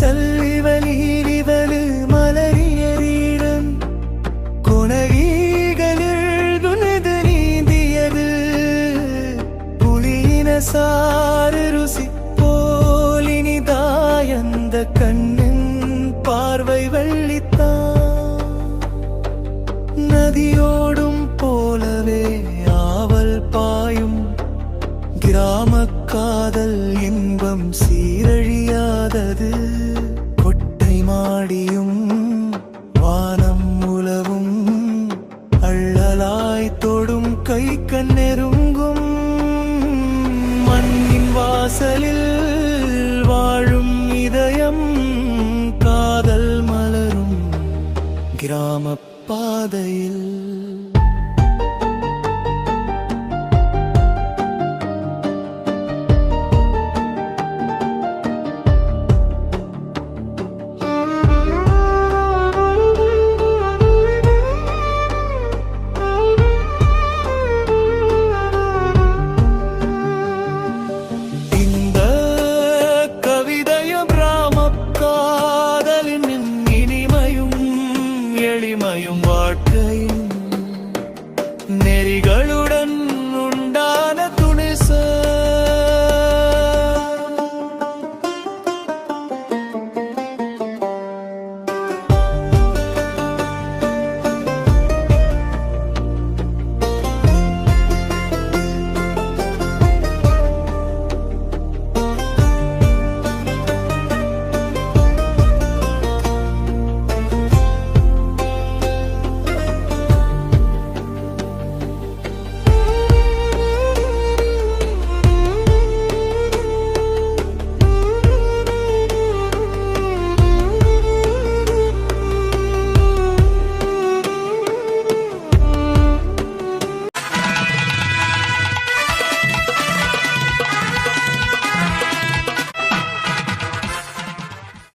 സല്ലിവലീലിവല് മലരിയരീടൻ കൊണകീകളുത് നീന്തിയത് പുലിയിന sir രുസി പോലിനിതായന്ത കണ്ണിൻ പാർവൈ വെള്ളിത്താ നദിയോടും പോലവേ ആവൽ പായും கிராமக்காதல் இன்பம் சீரழியாதது மாடியும் வானம் உலவும் அள்ளலாய் தொடும் கை கண்ணெருங்கும் மண்ணின் வாசலில் வாழும் இதயம் காதல் மலரும் கிராம பாதையில்.